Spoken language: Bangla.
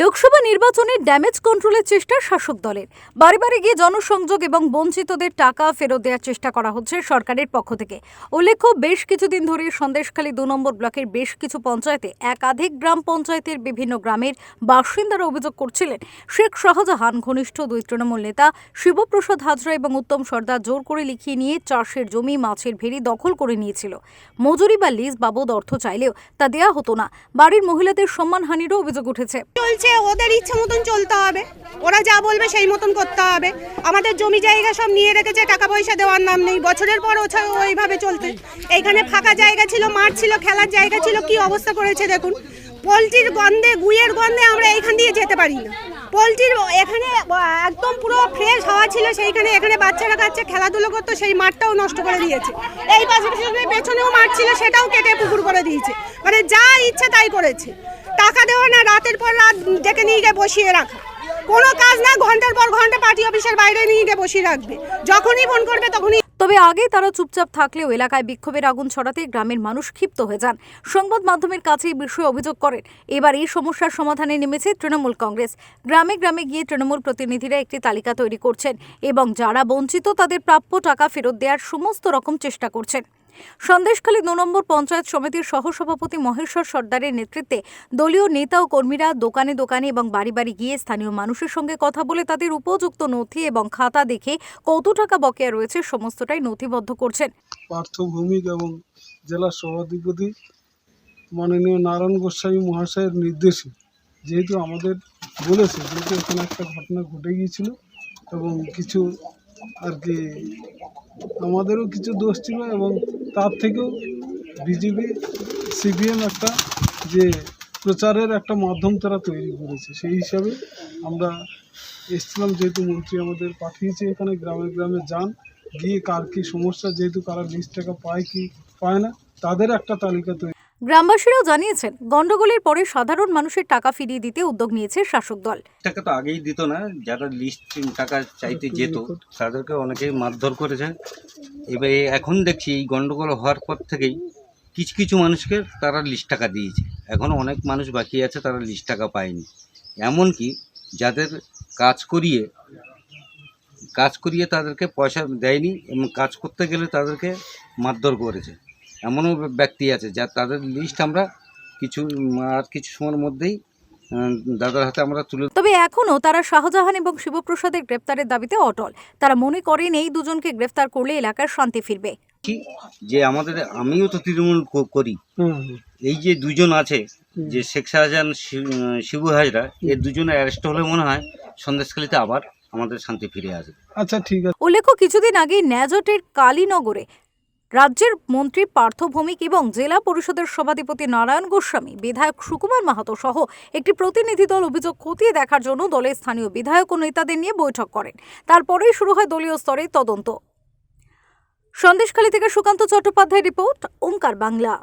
লোকসভা নির্বাচনের ড্যামেজ কন্ট্রোলের চেষ্টা শাসক দলের। বাড়ি বাড়ি গিয়ে জনসংযোগ এবং বঞ্চিতদের টাকা ফেরত দেওয়ার চেষ্টা করা হচ্ছে সরকারের পক্ষ থেকে। উল্লেখ্য, বেশ কিছুদিন ধরে সন্দেশখালী দু নম্বর ব্লকের বেশ কিছু পঞ্চায়েতে একাধিক গ্রাম পঞ্চায়েতের বিভিন্ন গ্রামের বাসিন্দারা অভিযোগ করছিলেন। শেখ শাহজাহান, ঘনিষ্ঠ দুই তৃণমূল নেতা, শিবপ্রসাদ হাজরা এবং উত্তম সর্দার জোর করে লিখিয়ে নিয়ে চাষের জমি, মাছের ভেড়ি দখল করে নিয়েছিল। মজুরি বা লিজ বাবদ অর্থ চাইলেও তা দেয়া হতো না। বাড়ির মহিলাদের সম্মানহানিরও অভিযোগ উঠেছে। চলছে ওদের ইচ্ছে মতন চলতে হবে। ওরা যা বলবে সেই মতন করতে হবে। আমাদের জমি জায়গা সব নিয়ে রেখেছে, টাকা পয়সা দেওয়ার নাম নেই। বছরের পর ওইভাবে চলতে এইখানে ফাঁকা জায়গা ছিল, মাঠ ছিল, খেলার জায়গা ছিল, কি অবস্থা করেছে দেখুন। পোলট্রির গন্ধে গুইয়ের গন্ধে আমরা এখান দিয়ে যেতে পারি না। পোলট্রির এখানে একদম পুরো ফ্রেশ হাওয়া ছিল, সেইখানে এখানে বাচ্চারা কাচ্ছে খেলাধুলো করতো, সেই মাঠটাও নষ্ট করে দিয়েছে। এই পাশে পেছনেও মাঠ ছিল, সেটাও কেটে পুকুর করে দিয়েছে। মানে যা ইচ্ছে তাই করেছে। দেওয়া না, রাতের পর রাত ডেকে নিয়ে গিয়ে বসিয়ে রাখা। কোনো কাজ না, ঘণ্টার পর ঘণ্টা পার্টি অফিসের বাইরে নিয়ে গিয়ে বসিয়ে রাখবে। যখনই ফোন করবে, তখনই তবে আগে তারা চুপচাপ থাকলেও এলাকায় বিক্ষোভের আগুন ছড়াতে গ্রামের মানুষ ক্ষিপ্ত হয়ে যান। সংবাদ মাধ্যমের কাছে এই বিষয়ে অভিযোগ করেন। এবার এই সমস্যার সমাধানে নেমেছে তৃণমূল কংগ্রেস। গ্রামে গ্রামে গিয়ে তৃণমূল প্রতিনিধিরা একটি তালিকা তৈরি করছেন এবং যারা বঞ্চিত তাদের প্রাপ্য টাকা ফেরত দেওয়ার সমস্ত রকম চেষ্টা করছেন। সন্দেশখালী দু নম্বর পঞ্চায়েত সমিতির সহসভাপতি মহেশ্বর সর্দারের নেতৃত্বে দলীয় নেতা ও কর্মীরা দোকানে দোকানে এবং বাড়ি বাড়ি গিয়ে স্থানীয় মানুষের সঙ্গে কথা বলে তাদের উপযুক্ত নথি এবং খাতা দেখে কত টাকা বকেয়া রয়েছে সমস্তটাই নথিবদ্ধ করছেন। পার্থ ভৌমিক এবং জেলা সভাধিপতি মাননীয় নারায়ণ গোস্বামী মহাশয়ের নির্দেশে, যেহেতু আমাদের বলেছে যেহেতু এখানে একটা ঘটনা ঘটে গিয়েছিল এবং কিছু আর কি, আমাদেরও কিছু দোষ ছিল এবং তার থেকেও বিজেপি, সিপিএম একটা যে প্রচারের একটা মাধ্যম তারা তৈরি করেছে। সেই হিসাবে আমরা এসছিলাম যেহেতু মন্ত্রী আমাদের পাঠিয়েছে এখানে গ্রামে গ্রামে যান, গিয়ে কার কী সমস্যা, যেহেতু কারা লিস্ট টাকা পায় কি, পায় না, তাদের একটা তালিকা তৈরি গ্রামবাসীরাও জানিয়েছেন গন্ডগোলের পরে সাধারণ মানুষের টাকা ফিরিয়ে দিতে উদ্যোগ নিয়েছে শাসক দল। টাকা তো আগেই দিত না যারা লিস্ট টাকা চাইতে যেত তাদেরকে অনেকেই মারধর করেছে। এবারে এখন দেখছি এই গন্ডগোল হওয়ার পর থেকেই কিছু কিছু মানুষকে তারা লিস্ট টাকা দিয়েছে। এখন অনেক মানুষ বাকি আছে তারা লিস্ট টাকা পায়নি। এমনকি যাদের কাজ করিয়ে কাজ করিয়ে তাদেরকে পয়সা দেয়নি এবং কাজ করতে গেলে তাদেরকে মারধর করেছে। এমনও ব্যক্তি আছে যা তাদের লিস্ট আমরা কিছু আর কিছু সময়ের মধ্যেই দাদার হাতে আমরা তুলে তবে এখনও তারা শাহজাহান এবং শিবপ্রসাদের গ্রেপ্তারের দাবিতে অটল। তারা মনে করেন এই দুজনকে গ্রেফতার করলে এলাকার শান্তি ফিরবে। যে আমাদের আমিও তো তৃণমূল করি। এই যে দুজন আছে যে শেখ শাহজাহান শিবু হাজরা এই দুজনে অ্যারেস্ট হলে মনে হয় সন্দেশখালিতে আবার আমাদের শান্তি ফিরে আসবে। আচ্ছা ঠিক আছে। উল্লেখ্য কিছুদিন আগে ন্যাজটের কালীনগরে রাজ্যের মন্ত্রী পার্থ ভৌমিক এবং জেলা পরিষদের সভাধিপতি নারায়ণ গোস্বামী, বিধায়ক সুকুমার মাহাতো সহ একটি প্রতিনিধি দল অভিযোগ খতিয়ে দেখার জন্য দলের স্থানীয় বিধায়ক ও নেতাদের নিয়ে বৈঠক করেন। তারপরেই শুরু হয় দলীয় স্তরে তদন্ত। সন্দেশখালী থেকে সুকান্ত চট্টোপাধ্যায় রিপোর্ট, ওঙ্কার বাংলা।